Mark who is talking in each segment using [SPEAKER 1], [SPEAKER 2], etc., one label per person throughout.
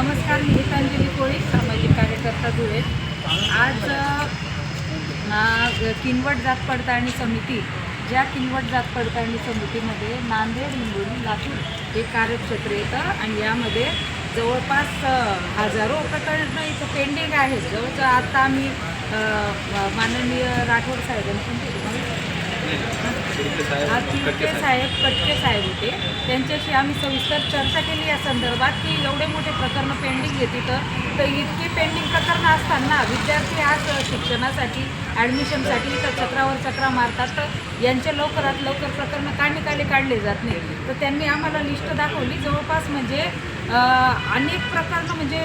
[SPEAKER 1] नमस्कार मी गीतांजली कोळी सामाजिक कार्यकर्ता धुळे. आज किनवट जात पडताळणी समिती ज्या किनवट जात पडताळणी समितीमध्ये नांदेड हिंगोली लातूर हे कार्यक्षेत्र येतं आणि यामध्ये जवळपास हजारो प्रकरणं इथं पेंडिंग आहेत. जवळजवळ आता आम्ही माननीय राठोड साहेबांनी पण आज तिरके साहेब कटके साहेब होते. त्यांच्याशी आम्ही सविस्तर चर्चा केली या संदर्भात की एवढे मोठे प्रकरणं पेंडिंग आहे तिथं. तर इतकी पेंडिंग प्रकरणं असताना विद्यार्थी आज शिक्षणासाठी ॲडमिशनसाठी इथं चक्रावर चक्रा मारतात. तर यांचे लवकरात लवकर प्रकरणं का निकाली काढले जात नाही. तर त्यांनी आम्हाला लिस्ट दाखवली. जवळपास म्हणजे अनेक प्रकारनं म्हणजे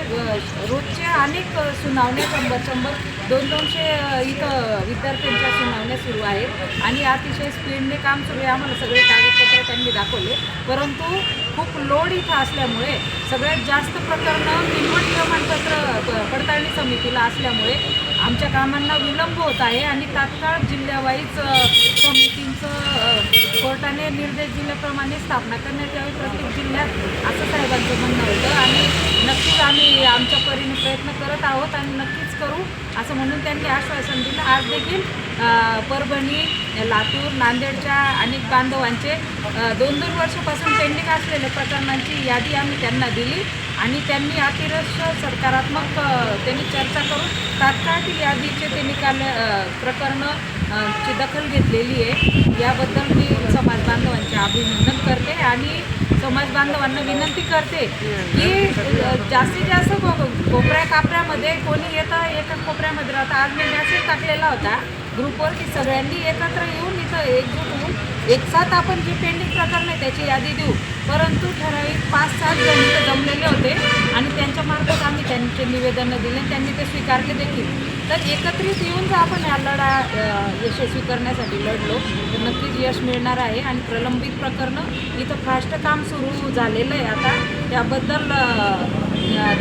[SPEAKER 1] रोजच्या अनेक सुनावण्या शंभर शंभर दोन दोनशे इथं विद्यार्थ्यांच्या सुनावण्या सुरू आहेत. आणि अतिशय स्पीडने काम सुरू आहे. आम्हाला सगळे कागदपत्र त्यांनी दाखवले. परंतु खूप लोड इथं असल्यामुळे सगळ्यात जास्त प्रकरणं निवड प्रमाणपत्र पडताळणी समितीला असल्यामुळे आमच्या कामांना विलंब होत आहे. आणि तात्काळ जिल्ह्यावाईज समितींचं कोर्टाने निर्देश दिल्याप्रमाणे स्थापना करण्यात यावी. प्रत्येक जिल्ह्यात असं म्हणणं होतं. आणि नक्कीच आम्ही आमच्या परीने प्रयत्न करत आहोत आणि नक्कीच करू असं म्हणून त्यांनी आश्वासन दिलं आज देखील परभणी लातूर नांदेडच्या अनेक बांधवांचे दोन दोन वर्षापासून पेंडिंग असलेल्या प्रकरणांची यादी आम्ही त्यांना दिली आणि त्यांनी अतिरश सकारात्मक त्यांनी चर्चा करून तात्काळ ती यादीचे ते निकाल अ, प्रकरणं ची दखल घेतलेली आहे. याबद्दल मी समाज बांधवांचे अभिनंदन करते आणि समाज बांधवांना विनंती करते की जास्तीत जास्त कोपऱ्या कापऱ्यामध्ये कोणी येतं एका कोपऱ्यामध्ये राहतं. आज मी मेसेज टाकलेला होता ग्रुपवर की सगळ्यांनी एकत्र येऊन इथं एकजूट एकसाथ आपण जे पेंडिंग प्रकरण आहे त्याची यादी देऊ. परंतु ठराविक पाच सात जण इथं जमलेले होते आणि त्यांच्यामार्फत आम्ही त्यांचे निवेदनं दिले त्यांनी ते स्वीकारले देखील. तर एकत्रित येऊन जर आपण या लढा यशस्वी करण्यासाठी लढलो तर नक्कीच यश मिळणार आहे आणि प्रलंबित प्रकरणं इथं फास्ट काम सुरू झालेलं आहे आता. त्याबद्दल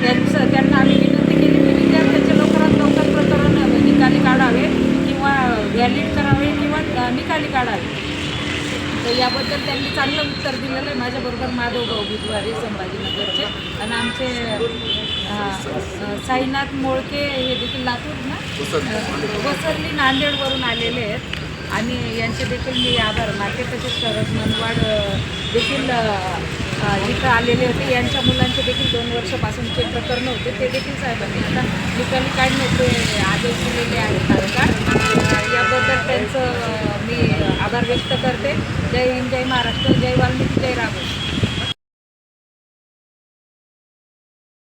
[SPEAKER 1] त्यांचं त्यांना आम्ही विनंती केली की विद्यार्थ्यांचे लवकरात लवकर प्रकरण निकाली काढावे किंवा व्हॅलिड करावे किंवा निकाली काढावे. तर याबद्दल त्यांनी चांगलं उत्तर दिलेलं आहे. माझ्याबरोबर माधव भाऊ बुधवारी संभाजीनगरचे आणि आमचे साईनाथ मोळके हे देखील लातूर ना? वसरली नांदेडवरून आलेले आहेत. आणि यांचे देखील मी आभार मानते. तसेच शरद मनवाड देखील इथं आलेले होते. यांच्या मुलांचे देखील दोन वर्षापासूनचे प्रकरण होते. ते देखील साहेबांनी आता निकाली काढण्याचे आदेश दिलेले आहेत तात्काळ अ, याबद्दल त्यांचं अ, मी आभार व्यक्त करते. जय हिंद जय महाराष्ट्र जय वाल्मिकी.